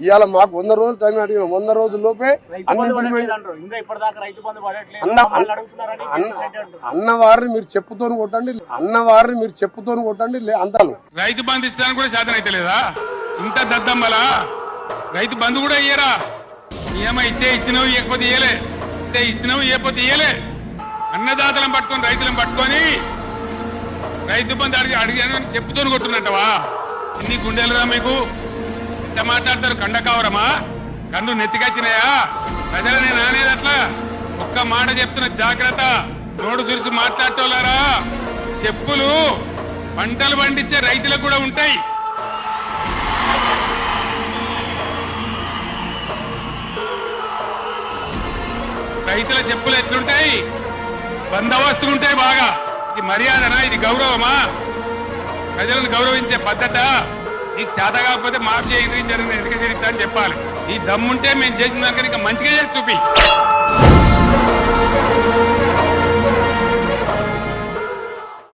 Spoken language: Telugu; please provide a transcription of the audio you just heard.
ఇవాళ మాకు వంద రోజులు టైం అడిగిన వంద రోజుల లోపే అన్ని అన్న- అన్న. అన్నవారిని మీరు చెప్పుతోని కొట్టండి. అన్నవారిని మీరు చెప్పుతోని కొట్టండి. లే- అంటాను రైతు బంధు ఇస్తానికి కూడా శాతం అయితే లేదా? ఇంత దద్దమ్మలా? రైతు బంధు కూడా ఇయ్యరా? ఏమో ఇస్తే ఇచ్చినవి ఇవ్వకపోతే ఇయ్యలే. ఇస్తే ఇచ్చినవి ఇవ్వకపోతే ఇయ్యలే. అన్నదాతలను పట్టుకొని రైతులను పట్టుకొని రైతు బంధు అడిగి అడిగాను చెప్పుతోని కొట్టున్నట్టవా? ఎన్ని గుండెలురా మీకు. ఎంత మాట్లాడతారు కండకావరమా కన్ను నెత్తికొచ్చినాయా? ప్రజలని నానేది అట్లా ఒక్క మాట చెప్తున్న జాగ్రత్త. నోడు తెరిచి మాట్లాడటోలారా చెప్పులు పంటలు పండించే రైతులకు కూడా ఉంటాయి. రైతుల చెప్పులు ఎట్లుంటాయి? బందోబస్తులు ఉంటాయి బాగా. ఇది మర్యాదనా? ఇది గౌరవమా? ప్రజలను గౌరవించే పద్ధత? నీకు చేత కాకపోతే మాఫ్ చేయండి జరిగిన ఎందుకు అని చెప్పాలి. ఈ దమ్ముంటే మేము చేసిన దానికి మంచిగా చేసి చూపి.